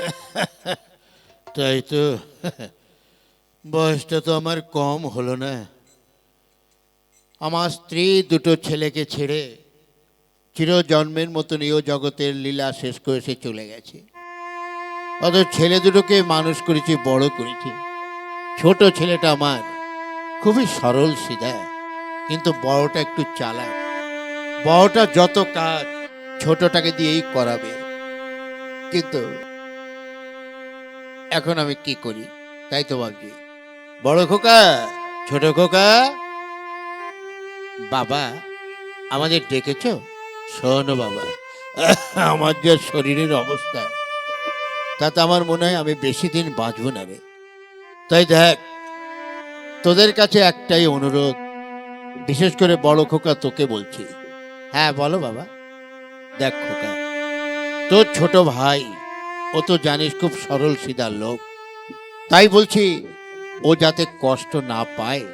তাই তো। বয়সটা তো আমার কম হলো না। আমার স্ত্রী দুটো ছেলেকে ছেড়ে চিরজন্মের মতন এও জগতের লীলা শেষ করে সে চলে গেছে। অত ছেলে দুটোকে মানুষ করেছি, বড় করেছি। ছোট ছেলেটা আমার খুবই সরল সিধা, কিন্তু বড়টা একটু চালাক। বড়টা যত কাজ ছোটটাকে দিয়েই করাবে। কিন্তু এখন আমি কি করি? তাই তো ভাবছি বড় খোকা, ছোট খোকা। বাবা, আমাদের ডেকেছ? শোনো বাবা, আমার যে শরীরের অবস্থা, তাতে আমার মনে হয় আমি বেশি দিন বাঁচব না রে। তাই দেখ, তোদের কাছে একটাই অনুরোধ, বিশেষ করে বড় খোকা তোকে বলছি। হ্যাঁ বলো বাবা। দেখ খোকা, তোর ছোট ভাই ও তো জানিস খুব সরল সিধা লোক। তাই বলছি, ও যাতে কষ্ট না পায়,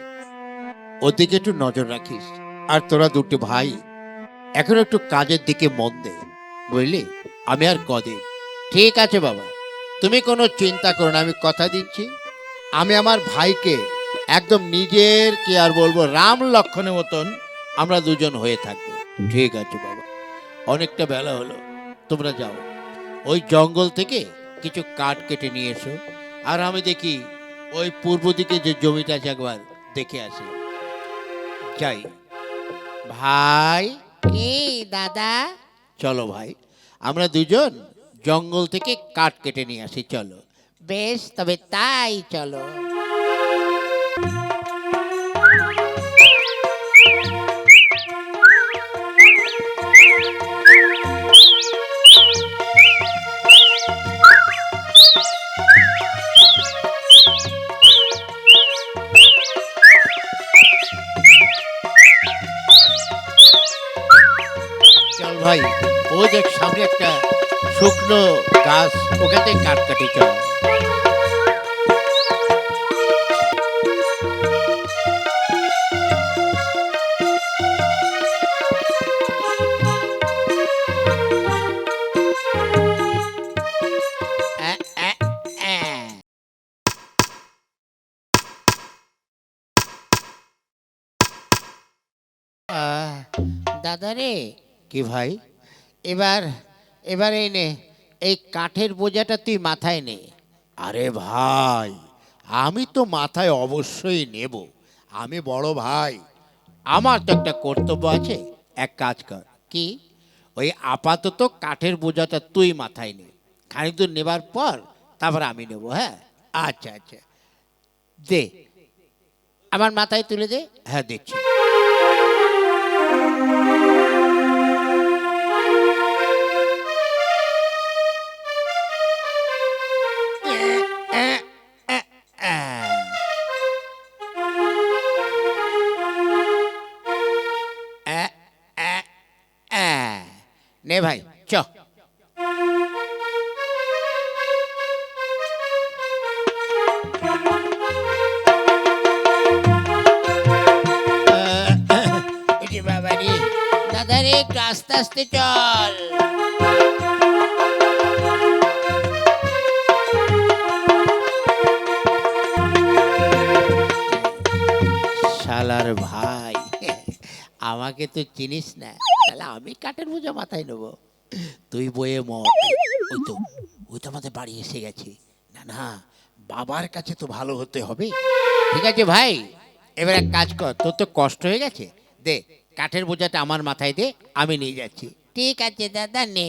ওদিকে একটু নজর রাখিস। আর তোরা দুটো ভাই, এখন একটু কাজের দিকে মন দে, বুঝলি? আমি আর কদিন। ঠিক আছে বাবা, তুমি কোনো চিন্তা করো না, আমি কথা দিচ্ছি। আমি আমার ভাইকে একদম নিজের, কি আর বলব, রাম লক্ষণের মতন আমরা দুজন হয়ে থাকব। ঠিক আছে বাবা, অনেকটা বেলা হলো, তোমরা যাও। ওই জঙ্গল থেকে কিছু কাঠ কেটে নিয়ে এসো। আর আমি দেখি ওই পূর্ব দিকে যে জমিটা আছে একবার দেখে আসি। যাই। ভাই। কি দাদা? চলো ভাই। আমরা দুজন জঙ্গল থেকে কাঠ কেটে নিয়ে আসি চলো। বেশ তবে তাই চলো। ভাই ও দেখ সামনে একটা শুকনো গাছ ওখানে কাঠ কাটি চল। দাদা রে কি ভাই? এবার এবার এই নে এই কাঠের বোঝাটা তুই মাথায় নে। আরে ভাই আমি তো মাথায় অবশ্যই নেব। আমি বড় ভাই। আমার তো একটা কর্তব্য আছে এক কাজ কর। কি? ওই আপাতত কাঠের বোঝাটা তুই মাথায় নে। খানিক দূর নেবার পর তারপর আমি নেব হ্যাঁ? আচ্ছা আচ্ছা। দে। আমার মাথায় তুলে দে। হ্যাঁ দিচ্ছি। আস্তে আস্তে চল। শালার ভাই, আমাকে তো চিনিস না। তাহলে আমি কাঠের বোঝা মাথায় নেব। তুই বয়ে মত ওই তো ওই তো আমাদের বাড়ি এসে গেছে। না না, বাবার কাছে তো ভালো হতে হবে। ঠিক আছে ভাই, এবার এক কাজ কর, তোর তো কষ্ট হয়ে গেছে। দে কাঠের বোঝাটা আমার মাথায় দে আমি নিয়ে যাচ্ছি। ঠিক আছে দাদা নে।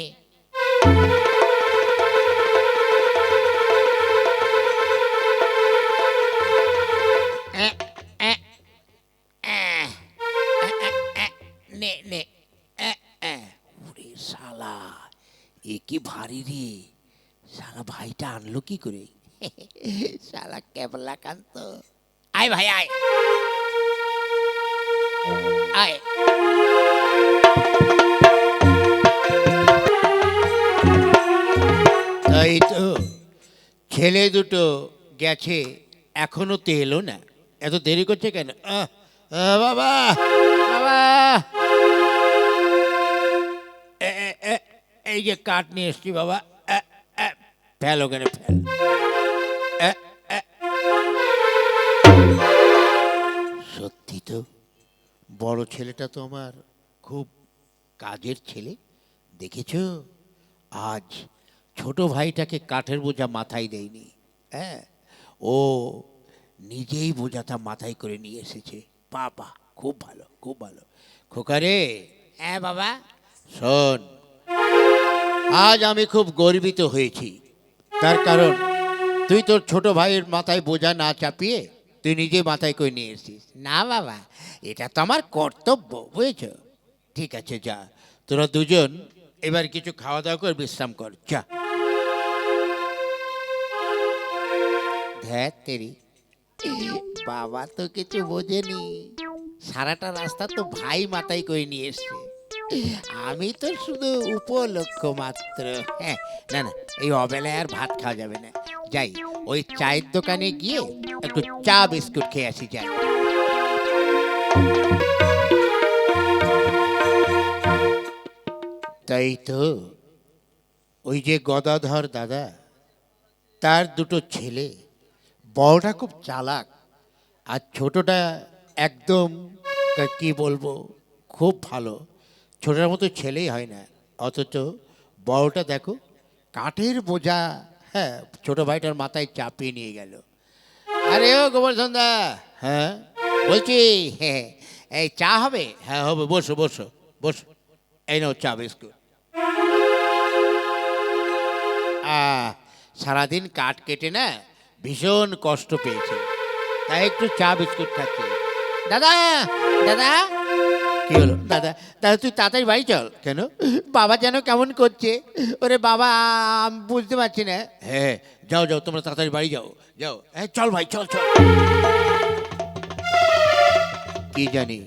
নে নে। ওরে শালা এ কি ভারী রে। শালা ভাইটা আনলো কি করে? শালা কেবলা কান্ত। আয় ভাই আয়। আয় তাই তো ছেলে দুটো গেছে, এখনও তো এলো না। এত দেরি করছে কেন? বাবা বাবা। এই যে কাঠ নিয়ে এসছি বাবা। ফেল ওখানে, ফেল। সত্যি তো বড় ছেলেটা তো আমার খুব কাজের ছেলে দেখেছ? আজ ছোট ভাইটাকে কাঠের বোঝা মাথায় দেয়নি হ্যাঁ? ও নিজেই বোঝাটা মাথায় করে নিয়ে এসেছে। বাবা খুব ভালো খুব ভালো। খোকারে হ্যাঁ বাবা। শোন আজ আমি খুব গর্বিত হয়েছি। তার কারণ তুই তোর ছোট ভাইয়ের মাথায় বোঝা না চাপিয়ে তুই নিজে মাথায় করে নিয়ে এসেছিস। না বাবা, এটা তো আমার কর্তব্য, বুঝেছ? ঠিক আছে, যা। তোরা দুজন এবার কিছু খাওয়া দাওয়া করে বিশ্রাম কর, যা। তেরি। বাবা তো কিছু বোঝেনি। সারাটা রাস্তা তো ভাই মাথায় করে নিয়ে এসছে। আমি তো শুধু উপলক্ষ মাত্র। হ্যাঁ না না, এই অবেলায় আর ভাত খাওয়া যাবে না। যাই, ওই চায়ের দোকানে গিয়ে একটু চা বিস্কুট খেয়ে আসি, যাই। তাই তো, ওই যে গদাধর দাদা, তার দুটো ছেলে, বড়টা খুব চালাক আর ছোটটা একদম, কা- বলব, খুব ভালো। ছোটার মতো ছেলেই হয় না, অথচ বড়টা দেখো, কাঠের বোঝা হ্যাঁ ছোট ভাইটার মাথায় চাপিয়ে নিয়ে গেল। আরে ও গোবর্ধন দা হ্যাঁ বলছি হ্যাঁ এই চা হবে? হ্যাঁ হবে বসো বসো বসো। এই নাও চা বিস্কুট। সারাদিন কাঠ কেটে না ভীষণ কষ্ট পেয়েছে। তাই একটু চা বিস্কুট খাচ্ছি। দাদা দাদা কি হলো? দাদা দাদা তুই তাড়াতাড়ি বাড়ি চল। কেন? বাবা যেন কেমন করছে? ওরে বাবা বুঝতে পারছি না। হ্যাঁ যাও যাও তোমরা তাড়াতাড়ি বাড়ি যাও যাও। হ্যাঁ চল ভাই চল চল। কি জানি?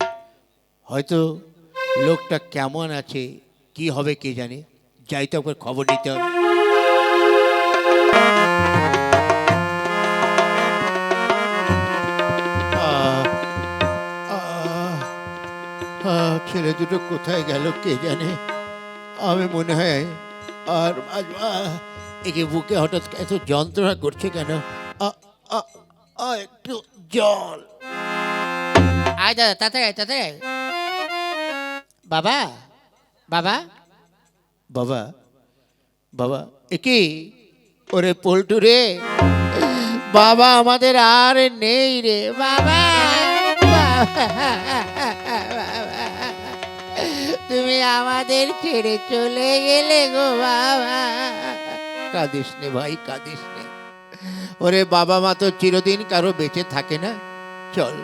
হয়তো লোকটা কেমন আছে কি হবে কে জানে? যাই তো খবর নিতে হবে। ছেলে দুটো কোথায় গেল কে জানে? আমি মনে হয় আর। একে বুকে হঠাৎ এত যন্ত্রণা করছে কেন? একটু জল। আয় দাদা তাড়াতাড়ি আয়, আয়। বাবা বাবা। বাবা বাবা একে ওরে পল্টু রে। বাবা আমাদের আর নেই রে। বাবা। আমাদের ছেড়ে চলে গেলে গো বাবা। কাঁদিস নে ভাই কাঁদিস নে। ওরে বাবা মা তো চিরদিন কারও বেঁচে থাকে না। চল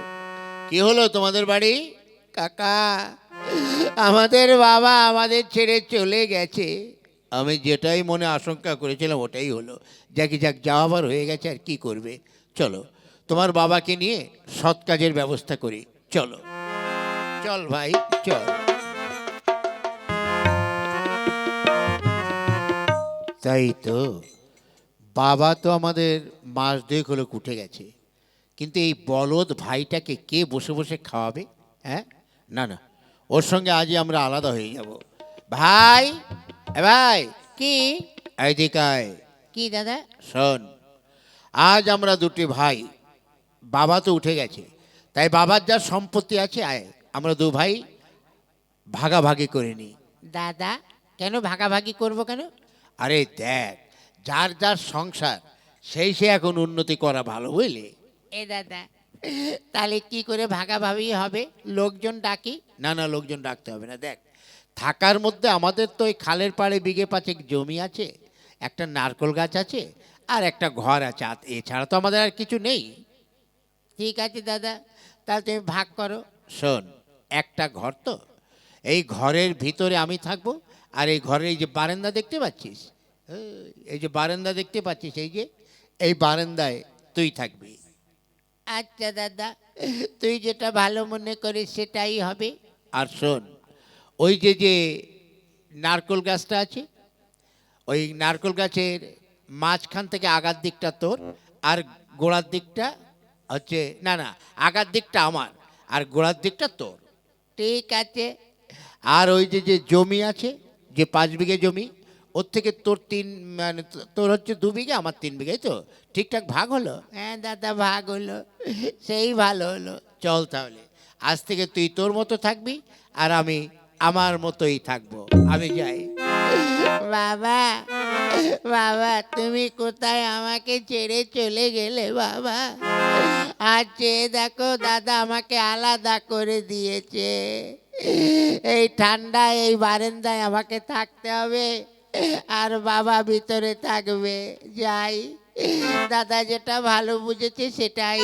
কি হলো তোমাদের বাড়ি? কাকা আমাদের বাবা আমাদের ছেড়ে চলে গেছে। আমি যেটাই মনে আশঙ্কা করেছিলাম ওটাই হলো। যাকে যাক যাওয়াবার হয়ে গেছে আর কি করবে? চলো তোমার বাবাকে নিয়ে সৎ কাজের ব্যবস্থা করি। চলো চল ভাই চল। তাই তো। বাবা তো আমাদের মাস দুয়েক হলো কুটে গেছে। কিন্তু এই বলদ ভাইটাকে কে বসে বসে খাওয়াবে হ্যাঁ? না না ওর সঙ্গে আজই আমরা আলাদা হয়ে যাব। ভাই ভাই কি? কি দাদা? শোন আজ আমরা দুটি ভাই বাবা তো উঠে গেছে তাই বাবার যা সম্পত্তি আছে আয় আমরা দু ভাই ভাগাভাগি করে নিই। দাদা কেন ভাগাভাগি করব কেন? আরে দেখ যার যার সংসার সেই সে এখন উন্নতি করা ভালো বুঝলি? এ দাদা তাহলে কি করে ভাগাভাগি হবে? লোকজন ডাকি? না না লোকজন ডাকতে হবে না। দেখ থাকার মধ্যে আমাদের তো ওই খালের পাড়ে বিঘে পাঁচেক জমি আছে একটা নারকল গাছ আছে আর একটা ঘর আছে। আর এছাড়া তো আমাদের আর কিছু নেই। ঠিক আছে দাদা তাহলে তুমি ভাগ করো। শোন একটা ঘর তো এই ঘরের ভিতরে আমি থাকব আর এই ঘরের এই যে বারান্দা দেখতে পাচ্ছিস? এই, এই যে বারান্দা দেখতে পাচ্ছিস এই যে এই বারান্দায় তুই থাকবি। আচ্ছা দাদা তুই যেটা ভালো মনে করিস সেটাই হবে। আর শোন ওই যে যে নারকল গাছটা আছে ওই নারকল গাছের মাঝখান থেকে আগার দিকটা তোর আর গোড়ার দিকটা হচ্ছে না না আগার দিকটা আমার আর গোড়ার দিকটা তোর। ঠিক আছে। আর ওই যে যে জমি আছে, যে পাঁচ বিঘে জমি, ওর থেকে তোর তিন মানে তোর হচ্ছে দু বিঘা, আমার তিন বিঘে তো? ঠিকঠাক ভাগ হলো? হ্যাঁ দাদা, ভাগ হলো। সেই ভালো হলো। চল তাহলে। আজ থেকে তুই তোর মতো থাকবি, আর আমি আমার মতোই থাকব। আমি যাই। বাবা বাবা, তুমি কোথায়? আমাকে ছেড়ে চলে গেলে, বাবা। আর চেয়ে দেখো, দাদা আমাকে আলাদা করে দিয়েছে। এই ঠান্ডায়, এই বারেন্দায় আমাকে থাকতে হবে। আর বাবা ভিতরে থাকবে। যাই। দাদা যেটা ভালো বুঝেছে সেটাই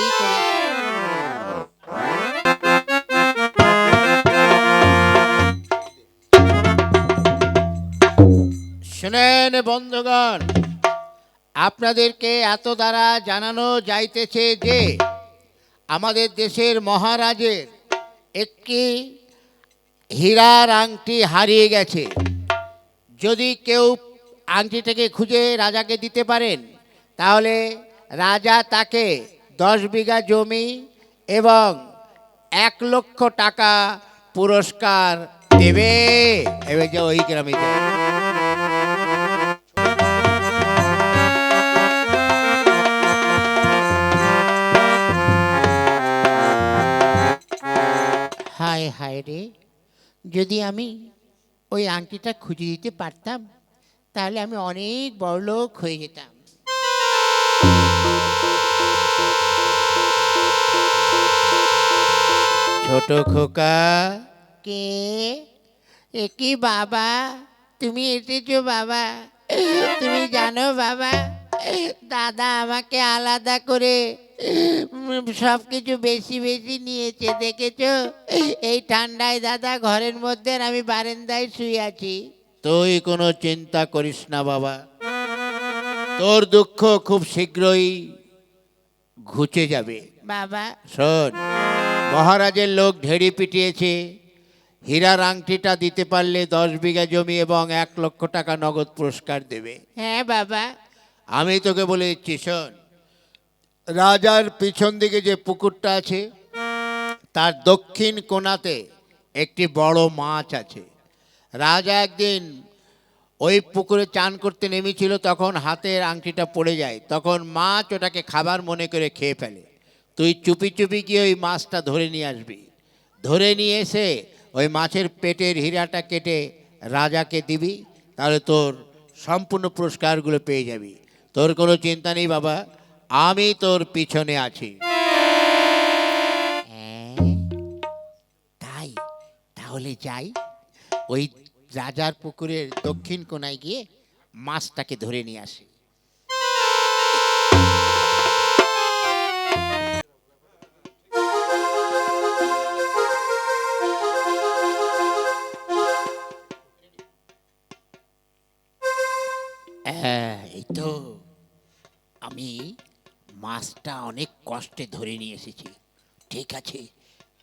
শুনেন বন্ধুগণ, আপনাদেরকে এত দ্বারা জানানো যাইতেছে যে আমাদের দেশের মহারাজের একটি হীরার আংটি হারিয়ে গেছে। যদি কেউ আংটিটাকে খুঁজে রাজাকে দিতে পারেন, তাহলে রাজা তাকে দশ বিঘা জমি এবং এক লক্ষ টাকা পুরস্কার দেবে। এবার যে ওই গ্রামে হায় হায় রে। যদি আমি ওই আংটিটা খুঁজে দিতে পারতাম তাহলে আমি অনেক বড় লোক হয়ে যেতাম। ছোট খোকা। কে? এ কি বাবা? তুমি এসেছ বাবা। তুমি জানো বাবা দাদা আমাকে আলাদা করে সব কিছু বেশি বেশি নিয়েছে দেখেছ? এই ঠান্ডায় দাদা ঘরের মধ্যে আমি বারেন্দায় শুয়ে আছি। তুই কোনো চিন্তা করিস না বাবা। তোর দুঃখ খুব শীঘ্রই ঘুচে যাবে। বাবা। শোন মহারাজের লোক ঢেড়ি পিটিয়েছে। হীরার আংটিটা দিতে পারলে দশ বিঘা জমি এবং এক লক্ষ টাকা নগদ পুরস্কার দেবে। হ্যাঁ বাবা। আমি তোকে বলে দিচ্ছি শোন। রাজার পিছন দিকে যে পুকুরটা আছে, তার দক্ষিণ কোণাতে একটি বড় মাছ আছে। রাজা একদিন ওই পুকুরে চান করতে নেমেছিল, তখন হাতের আংটিটা পড়ে যায়। তখন মাছ ওটাকে খাবার মনে করে খেয়ে ফেলে। তুই চুপি চুপি গিয়ে ওই মাছটা ধরে নিয়ে আসবি। ধরে নিয়ে এসে ওই মাছের পেটের হীরাটা কেটে রাজাকে দিবি, তাহলে তোর সম্পূর্ণ পুরস্কারগুলো পেয়ে যাবি। তোর কোনো চিন্তা নেই বাবা আমি তোর পিছনে আছি। তাই? তাহলে যাই। ওই রাজার পুকুরের দক্ষিণ কোনায় গিয়ে মাছটাকে ধরে নিয়ে আসি। অনেক কষ্টে ধরে নিয়ে এসেছি। ঠিক আছে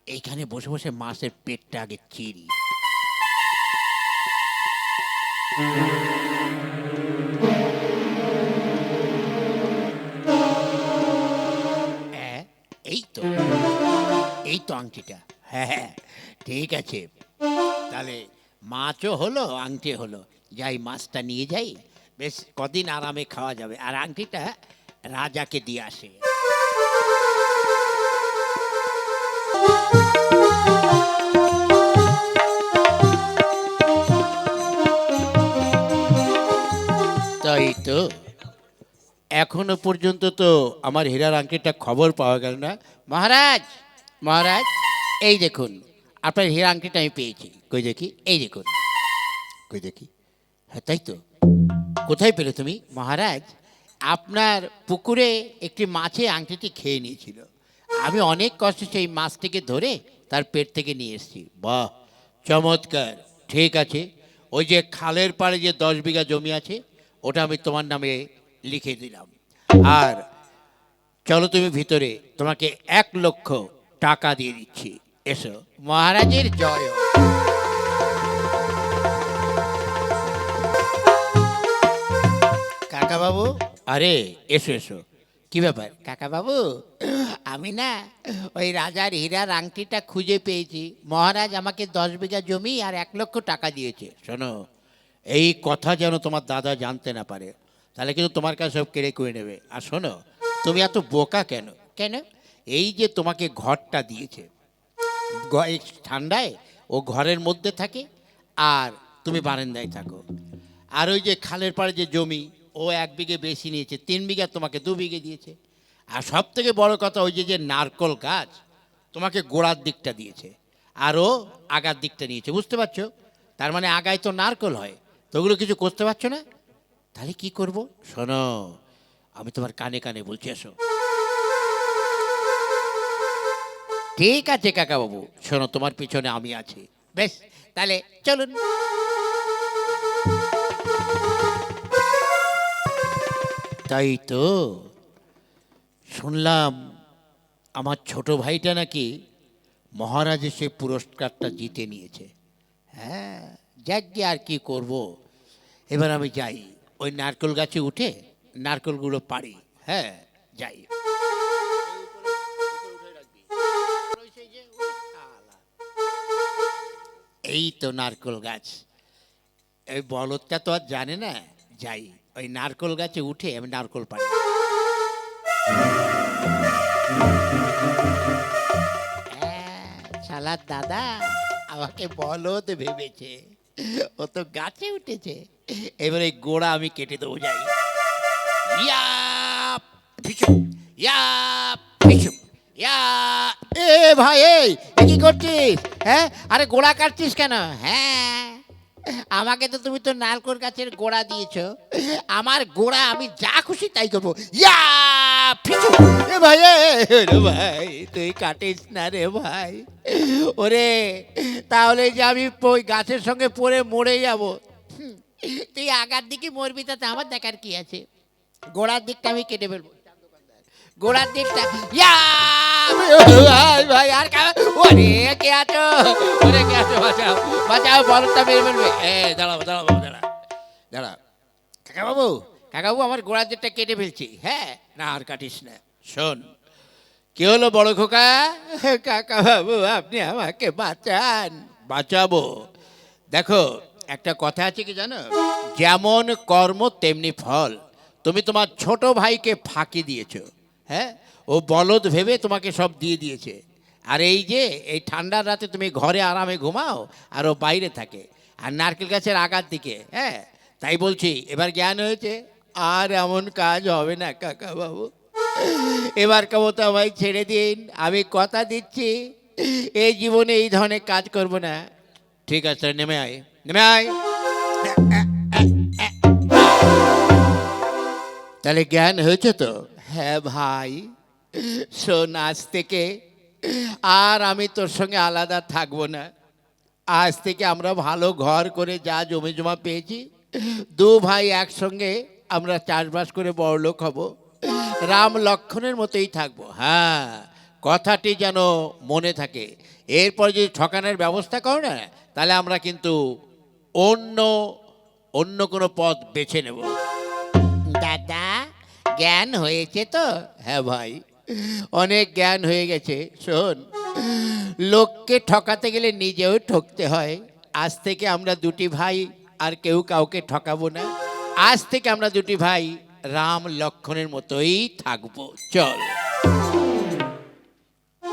এইখানে বসে বসে মাছের পেটটা আগে চিরি হ্যাঁ, এই তো এই তো আংটিটা। হ্যাঁ হ্যাঁ ঠিক আছে। তাহলে মাছও হলো আংটি হলো। যাই মাছটা নিয়ে যাই। বেশ কদিন আরামে খাওয়া যাবে। আর আংটিটা রাজাকে দিয়ে আসে। তো এখনও পর্যন্ত তো আমার হীরার আংটিটা খবর পাওয়া গেল না। মহারাজ মহারাজ, এই দেখুন, আপনার হীরা আংটিটা আমি পেয়েছি। কই দেখি? এই দেখুন। কই দেখি? হ্যাঁ তাই তো। কোথায় পেলে তুমি? মহারাজ, আপনার পুকুরে একটি মাছে আংটিটি খেয়ে নিয়েছিল। আমি অনেক কষ্টে সেই মাছটিকে ধরে তার পেট থেকে নিয়ে এসেছি। বাহ, চমৎকার। ঠিক আছে, ওই যে খালের পাড়ে যে দশ বিঘা জমি আছে ওটা আমি তোমার নামে লিখে দিলাম। আর চলো তুমি ভিতরে, তোমাকে এক লক্ষ টাকা দিয়ে দিচ্ছি। এসো। মহারাজের জয় হোক। কাকা বাবু আরে, এসো এসো। কি ব্যাপার? কাকা বাবু আমি না ওই রাজার হীরার আংটিটা খুঁজে পেয়েছি। মহারাজ আমাকে দশ বিঘা জমি আর এক লক্ষ টাকা দিয়েছে। শোনো এই কথা যেন তোমার দাদা জানতে না পারে। তাহলে কিন্তু তোমার কাছে সব কেড়ে করে নেবে। আর শোনো তুমি এত বোকা কেন? কেন? এই যে তোমাকে ঘরটা দিয়েছে ঠান্ডায় ও ঘরের মধ্যে থাকে আর তুমি বারান্দায় থাকো। আর ওই যে খালের পাড়ে যে জমি ও এক বিঘে বেশি নিয়েছে তিন বিঘা তোমাকে দু বিঘে দিয়েছে। আর সব থেকে বড় কথা ওই যে যে নারকল গাছ তোমাকে গোড়ার দিকটা দিয়েছে। আর ও আগার দিকটা নিয়েছে বুঝতে পারছ? তার মানে আগায় তো নারকল হয়। তো ওগুলো কিছু করতে পারছ না? তাহলে কি করব? শোনো, আমি তোমার কানে কানে বলছি, এসো। ঠিক আছে কাকা বাবু শোনো, তোমার পিছনে আমি আছি। বেশ, তাহলে চলুন। তাই তো, শুনলাম আমার ছোট ভাইটা নাকি মহারাজে সে পুরস্কারটা জিতে নিয়েছে। হ্যাঁ যাক আর কি করব? এবার আমি যাই। ওই নারকেল গাছে উঠে নারকেলগুলো পারি হ্যাঁ যাই। এই তো নারকেল গাছ। এই বলদটা তো আর জানে না। যাই, ওই নারকেল গাছে উঠে আমি নারকেল পারি শালার দাদা, আমাকে বলদ ভেবেছে। ও তো গাছে উঠেছে। এবারে গোড়া আমি কেটে দেবো, যাই। ইয়া এ ভাই, এই কি করছিস? হ্যাঁ? আরে গোড়া কাটছিস কেন? হ্যাঁ। আমাকে তো তুমি তো নারকোল গাছের গোড়া দিয়েছ। আমার গোড়া আমি যা খুশি তাই করব। ইয়া রে ভাই তুই কাটিস না রে ভাই। ওরে, তাহলে যে আমি ওই গাছের সঙ্গে পড়ে মরে যাব। তুই আগার দিকে মরবি, তাতে আমার দেখার কি আছে? গোড়ার দিকটা আমি কেটে ফেলব। গোড়ার দিকটা ভাই ভাই, আর কা আছো? বাঁচাও বাঁচাও দাঁড়াও দাঁড়াও দাঁড়া দাঁড়া কাকা বাবু কাকা বাবু আমার দিকটা কেটে ফেলছি। হ্যাঁ? না আর কাটিস না। শোন কি হলো বড় খোকা? কাকা বাবু আপনি আমাকে বাঁচান। বাঁচাবো। দেখো একটা কথা আছে কি জানো? যেমন কর্ম তেমনি ফল। তুমি তোমার ছোট ভাইকে ফাঁকি দিয়েছ। হ্যাঁ? ও বলদ ভেবে তোমাকে সব দিয়ে দিয়েছে। আর এই যে এই ঠান্ডার রাতে তুমি ঘরে আরামে ঘুমাও আর ও বাইরে থাকে। আর নারকেল গাছের আগার দিকে হ্যাঁ? তাই বলছি এবার জ্ঞান হয়েছে? আর এমন কাজ হবে না কাকা বাবু। এবার মতো আমায় ছেড়ে দিন আমি কথা দিচ্ছি। এই জীবনে এই ধরনের কাজ করব না। ঠিক আছে নেমে আয় নেমে আয়। তাহলে জ্ঞান হয়েছে তো? হ্যাঁ ভাই। শোন আজ থেকে আর আমি তোর সঙ্গে আলাদা থাকব না। আজ থেকে আমরা ভালো ঘর করে যা জমি জমা পেয়েছি দু ভাই একসঙ্গে আমরা চাষবাস করে বড়লোক হব। রাম লক্ষণের মতোই থাকব। হ্যাঁ কথাটি যেন মনে থাকে। এরপর যদি ঠকানোর ব্যবস্থা করো না তাহলে আমরা কিন্তু অন্য অন্য কোনো পথ বেছে নেব। দাদা জ্ঞান হয়েছে তো? হ্যাঁ ভাই অনেক জ্ঞান হয়ে গেছে। শোন লোককে ঠকাতে গেলে নিজেও ঠকতে হয়। আজ থেকে আমরা দুটি ভাই আর কেউ কাউকে ঠকাবো না। আজ থেকে আমরা দুটি ভাই রাম লক্ষণের মতোই থাকব। চল।